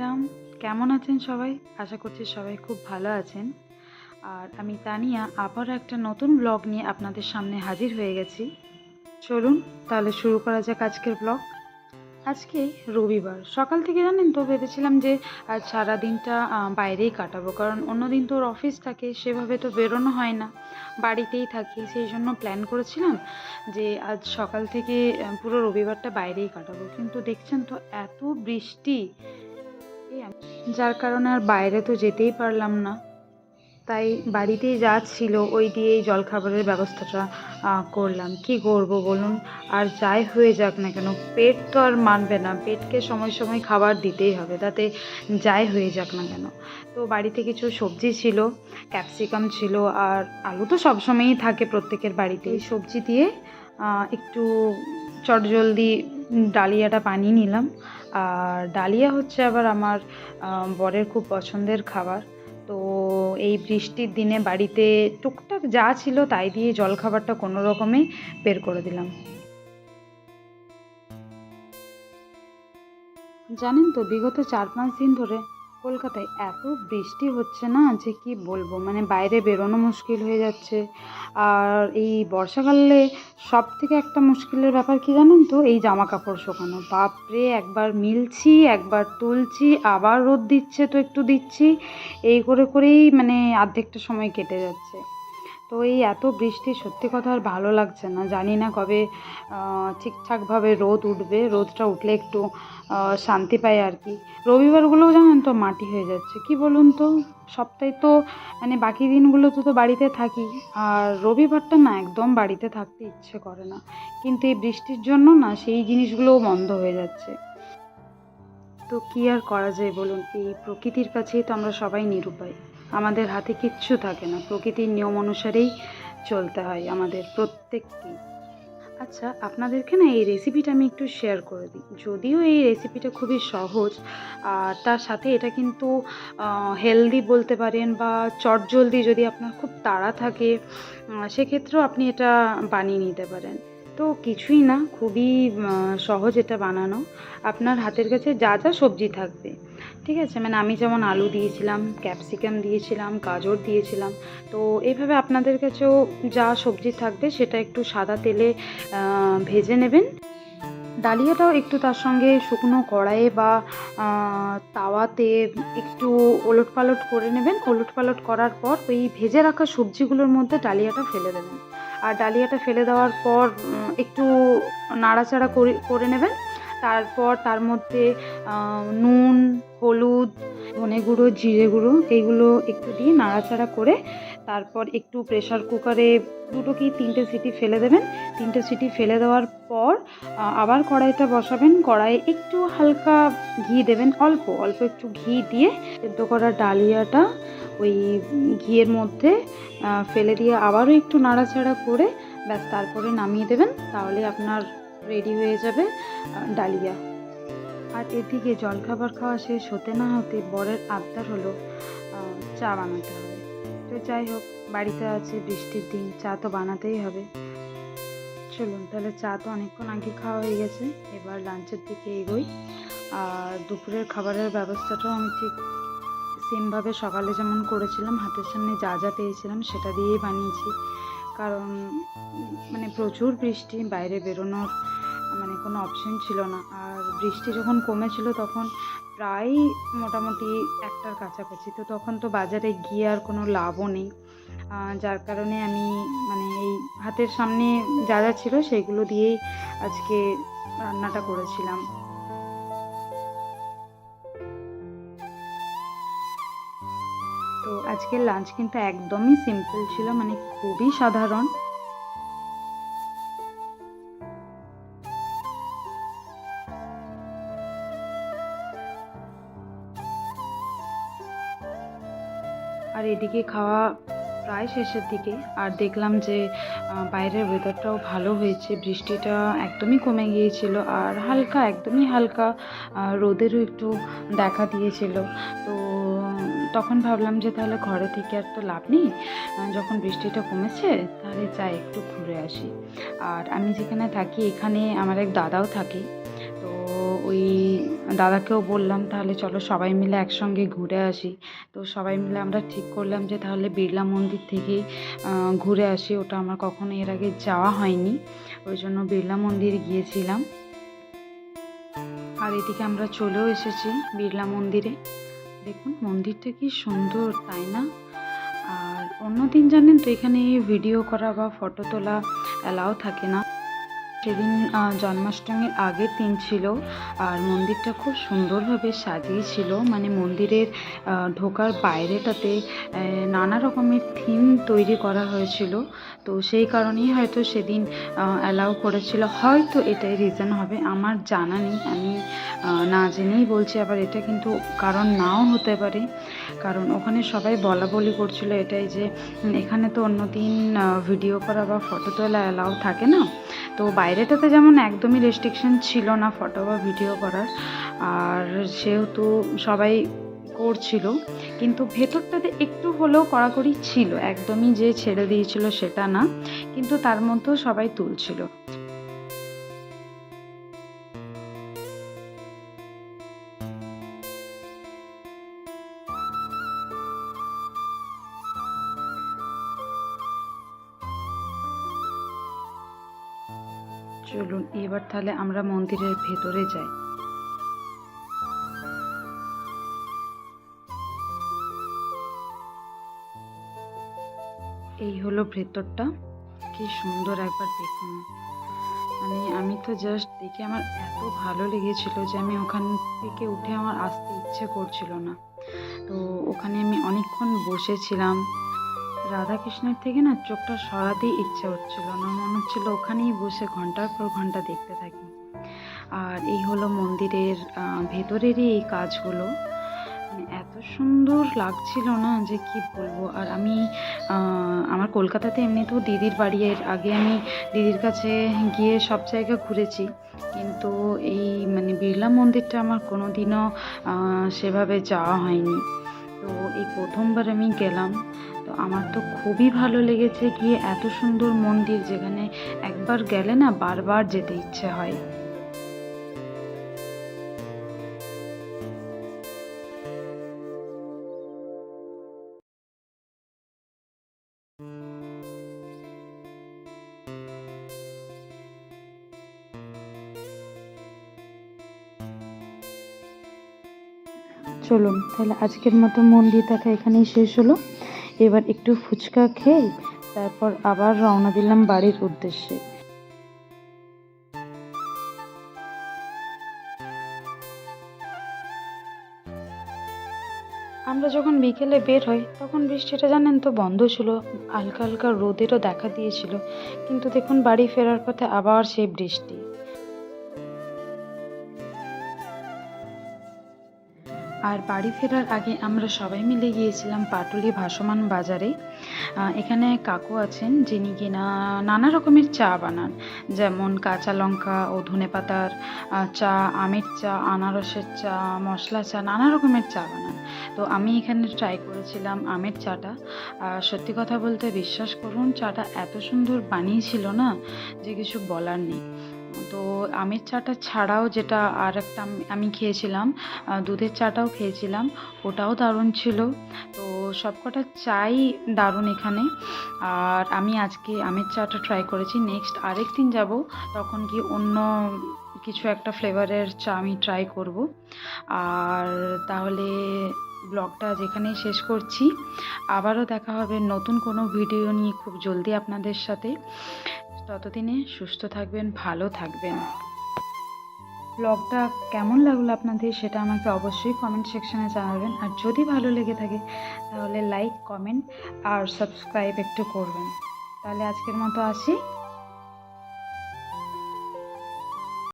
সাইরাম কেমন আছেন সবাই? আশা করছি সবাই খুব ভালো আছেন। আর আমি তানিয়া আবার একটা নতুন ব্লগ নিয়ে আপনাদের সামনে হাজির হয়ে গেছি। চলুন তাহলে শুরু করা যাক আজকের ব্লগ আজকে রবিবার। সকাল থেকে জানেন তো ভেবেছিলাম যে আজ সারাদিনটা আহ, বাইরেই কাটাবো। কারণ অন্য দিন তো ওর অফিস থাকে সেভাবে তো বেরোনো হয় না। বাড়িতেই থাকি সেই জন্য প্ল্যান করেছিলাম যে আজ সকাল থেকে পুরো রবিবারটা বাইরেই কাটাবো। কিন্তু দেখছেন তো এত বৃষ্টি। যার কারণে আর বাইরে তো যেতেই পারলাম না। তাই বাড়িতেই যা ছিল ওই দিয়েই জলখাবারের ব্যবস্থাটা করলাম। কি করব বলুন? আর যাই হয়ে যাক না কেন, পেট তো আর মানবে না। পেটকে সময় সময় খাবার দিতেই হবে, তাতে যাই হয়ে যাক না কেন। তো বাড়িতে কিছু সবজি ছিল, ক্যাপসিকাম ছিল আর আলু তো সবসময়ই থাকে প্রত্যেকের বাড়িতে। সবজি দিয়ে একটু চটজলদি ডালিয়াটা বানিয়ে নিলাম। আর ডালিয়া হচ্ছে আবার আমার বরের খুব পছন্দের খাবার। তো এই বৃষ্টির দিনে বাড়িতে টুকটাক যা ছিল তাই দিয়ে জলখাবারটা কোনো রকমে বের করে দিলাম। জানেন তো, বিগত চার পাঁচ দিন ধরে কলকাতায় এত বৃষ্টি হচ্ছে না যে কি বলব? মানে বাইরে বেরোনো মুশকিল হয়ে যাচ্ছে। আর এই বর্ষাকালে সব থেকে একটা মুশকিলের ব্যাপার কি জানেন তো? এই জামা কাপড় শোকানো। বাপরে, একবার মিলছি, একবার তুলছি, আবার রোদ দিচ্ছে তো একটু দিচ্ছি। এই করে করেই মানে অর্ধেকটা সময় কেটে যাচ্ছে। তো এই এত বৃষ্টি সত্যি কথা আর ভালো লাগছে না। জানি না কবে ঠিকঠাকভাবে রোদ উঠবে। রোদটা উঠলে একটু শান্তি পাই আর কি। রবিবারগুলোও জানেন তো মাটি হয়ে যাচ্ছে। কি বলুন তো? সপ্তাহে তো মানে বাকি দিনগুলোতে তো বাড়িতে থাকি। আর রবিবারটা না একদম বাড়িতে থাকতে ইচ্ছে করে না। কিন্তু এই বৃষ্টির জন্য না সেই জিনিসগুলোও বন্ধ হয়ে যাচ্ছে। তো কি আর করা যায় বলুন? এই প্রকৃতির কাছেই তো আমরা সবাই নিরুপায়। আমাদের হাতে কিচ্ছু থাকে না। প্রকৃতির নিয়ম অনুসারেই চলতে হয় আমাদের প্রত্যেককেই আচ্ছা আপনাদেরকে না এই রেসিপিটা আমি একটু শেয়ার করে দিই। যদিও এই রেসিপিটা খুবই সহজ, আর তার সাথে এটা কিন্তু হেলদি বলতে পারেন বা চটজলদি যদি আপনার খুব তাড়া থাকে সেক্ষেত্রেও আপনি এটা বানিয়ে নিতে পারেন। তো কিছুই না, খুবই সহজ এটা বানানো। আপনার হাতের কাছে যা যা সবজি থাকবে। ঠিক আছে? মানে আমি যেমন আলু দিয়েছিলাম, ক্যাপসিকাম দিয়েছিলাম, গাজর দিয়েছিলাম, তো এইভাবে আপনাদের কাছেও যা সবজি থাকবে সেটা একটু সাদা তেলে ভেজে নেবেন। ডালিয়াটাও একটু তার সঙ্গে শুকনো কড়াইয়ে বা তাওয়াতে একটু ওলট পালট করে নেবেন। ওলট পালট করার পর ওই ভেজে রাখা সবজিগুলোর মধ্যে ডালিয়াটা ফেলে দেবেন। আর ডালিয়াটা ফেলে দেওয়ার পর একটু নাড়াচাড়া করে করে নেবেন। তারপর তার মধ্যে নুন, হলুদ, ধনে গুঁড়ো, জিরে গুঁড়ো, এইগুলো একটু দিয়ে নাড়াচাড়া করে তারপর একটু প্রেশার কুকারে দুটো কি তিনটে সিটি ফেলে দেবেন। তিনটে সিটি ফেলে দেওয়ার পর আবার কড়াইটা বসাবেন। কড়াইয়ে একটু হালকা ঘি দেবেন, অল্প অল্প একটু ঘি দিয়ে সেদ্ধ করা ডালিয়াটা ওই ঘিয়ের মধ্যে ফেলে দিয়ে আবারও একটু নাড়াচাড়া করে ব্যাস তারপরে নামিয়ে দেবেন। তাহলে আপনার রেডি হয়ে যাবে ডালিয়া। আর এদিকে জলখাবার খাওয়া শেষ হতে না হতে বরের আবদার হলো চা বানাতে হবে। তো যাই হোক, বাড়িতে আছে, বৃষ্টির দিন, চা তো বানাতেই হবে। চলুন, তাহলে চা তো অনেকক্ষণ আগে খাওয়া হয়ে গেছে, এবার লাঞ্চের দিকে এগোই। আর দুপুরের খাবারের ব্যবস্থাটাও আমি ঠিক সেমভাবে সকালে যেমন করেছিলাম, হাতের সামনে যা যা পেয়েছিলাম সেটা দিয়েই বানিয়েছি। কারণ মানে প্রচুর বৃষ্টি, বাইরে বেরোনোর মানে কোনো অপশন ছিল না। আর বৃষ্টি যখন কমেছিল তখন প্রায় মোটামুটি একটার কাছাকাছি। তো তখন তো বাজারে গিয়ে আর কোনো লাভও নেই। যার কারণে আমি মানে এই হাতের সামনে যা যা ছিল সেগুলো দিয়েই আজকে রান্নাটা করেছিলাম। আজকের লাঞ্চ কিন্তু একদমই সিম্পল ছিল মানে খুবই সাধারণ। আর এদিকে খাওয়া প্রায় শেষের দিকে, আর দেখলাম যে বাইরের ওয়েদারটাও ভালো হয়েছে, বৃষ্টিটা একদমই কমে গিয়েছিল, আর হালকা, একদমই হালকা রোদেরও একটু দেখা দিয়েছিল। তো তখন ভাবলাম যে তাহলে ঘরে থেকে আর তো লাভ নেই। যখন বৃষ্টিটা কমেছে তাহলে যাই একটু ঘুরে আসি। আর আমি যেখানে থাকি এখানে আমার এক দাদাও থাকে। তো ওই দাদাকেও বললাম তাহলে চলো সবাই মিলে একসঙ্গে ঘুরে আসি। তো সবাই মিলে আমরা ঠিক করলাম যে তাহলে বিড়লা মন্দির আহ, ঘুরে আসি। ওটা আমার কখনো এর আগে যাওয়া হয়নি। ওই জন্য বিড়লা মন্দির গিয়েছিলাম। আর এদিকে আমরা চলেও এসেছি বিড়লা মন্দিরে। দেখুন, মন্দিরটা কি সুন্দর, তাই না? আর অন্যদিন জানেন তো, এখানে ভিডিও করা বা ফটো তোলা অ্যালাও থাকে না। সেদিন জন্মাষ্টমীর আগের দিন ছিল, আর মন্দিরটা খুব সুন্দরভাবে সাজিয়েছিল। মানে মন্দিরের ঢোকার বাইরেটাতে নানা রকমের থিম তৈরি করা হয়েছিল। তো সেই কারণেই হয়তো সেদিন অ্যালাউ করেছিল। হয়তো এটাই রিজন হবে, আমার জানা নেই। আমি না জেনেই বলছি, আবার এটা কিন্তু কারণ নাও হতে পারে। কারণ ওখানে সবাই বলা বলি করছিল এটাই যে, এখানে তো অন্যদিন ভিডিও করা বা ফটো তোলা অ্যালাউ থাকে না। তো বাইরেটাতে যেমন একদমই রেস্ট্রিকশন ছিল না ফটো বা ভিডিও করার। আর সেহেতু সবাই করছিল। কিন্তু ভেতরটাতে একটু হলেও কড়াকড়ি ছিল। একদমই যে ছেড়ে দিয়েছিল সেটা না। কিন্তু তার মধ্যেও সবাই তুলছিল। চলুন, এবার তাহলে আমরা মন্দিরের ভেতরে যাই। এই হলো ভেতরটা। কি সুন্দর একবার দেখুন। মানে আমি তো জাস্ট দেখে আমার এত ভালো লেগেছিল যে আমি ওখান থেকে উঠে আমার আসতে ইচ্ছে করছিল না। তো ওখানে আমি অনেকক্ষণ বসেছিলাম। রাধাকৃষ্ণের থেকে না চোখটা সরাতেই ইচ্ছে হচ্ছিল না। মনে হচ্ছিল ওখানেই বসে ঘণ্টার পর ঘণ্টা দেখতে থাকি। আর এই হলো মন্দিরের ভেতরেরই এই কাজগুলো। মানে এত সুন্দর লাগছিল না যে কি বলব। আর আমি আমার কলকাতাতে এমনিতেও দিদির বাড়ি, এর আগে আমি দিদির কাছে গিয়ে সব জায়গা ঘুরেছি। কিন্তু এই মানে বিড়লা মন্দিরটা আমার কোনো দিনও সেভাবে যাওয়া হয়নি। তো এই প্রথমবার আমি গেলাম। তো আমার তো খুবই ভালো লেগেছে গিয়ে এত সুন্দর মন্দির যেখানে একবার গেলে না বারবার যেতে ইচ্ছে হয়। চলুন, তাহলে আজকের মতো মন্দির দেখা এখানেই শেষ হলো। এবার একটু ফুচকা খেয়ে তারপর আবার রওনা দিলাম বাড়ির উদ্দেশ্যে। আমরা যখন বিকেলে বের হই, তখন বৃষ্টিটা জানেন তো বন্ধ ছিল, হালকা হালকা রোদেরও দেখা দিয়েছিল। কিন্তু দেখুন বাড়ি ফেরার পথে আবার সেই বৃষ্টি। আর বাড়ি ফেরার আগে আমরা সবাই মিলে গিয়েছিলাম পাটুলি ভাসমান বাজারে। এখানে কাকু আছেন যিনি কিনা নানা রকমের চা বানান, যেমন কাঁচা লঙ্কা ও ধনে পাতার চা, আমের চা, আনারসের চা, মশলা চা, নানা রকমের চা বানান। তো আমি এখানে ট্রাই করেছিলাম আমের চাটা। আর সত্যি কথা বলতে বিশ্বাস করুন, চাটা এত সুন্দর বানিয়েছিল না যে কিছু বলার নেই। তো আমের চাটা ছাড়াও যেটা আর একটা আমি- খেয়েছিলাম দুধের চাটাও খেয়েছিলাম, ওটাও দারুণ ছিল। তো সবকটা চাই দারুণ এখানে। আর আমি আজকে আমের চাটা ট্রাই করেছি। নেক্সট আরেক দিন যাব, তখন কি অন্য কিছু একটা ফ্লেভারের চা আমি ট্রাই করব। আর তাহলে ব্লগটা যেখানেই শেষ করছি। আবারও দেখা হবে নতুন কোনো ভিডিও নিয়ে খুব জলদি আপনাদের সাথে। ততদিনে সুস্থ থাকবেন, ভালো থাকবেন। ব্লগটা কেমন লাগল আপনাদের সেটা আমাকে অবশ্যই কমেন্ট সেকশানে জানাবেন। আর যদি ভালো লেগে থাকে, তাহলে লাইক কমেন্ট আর সাবস্ক্রাইব একটু করবেন। তাহলে আজকের মতো আসি।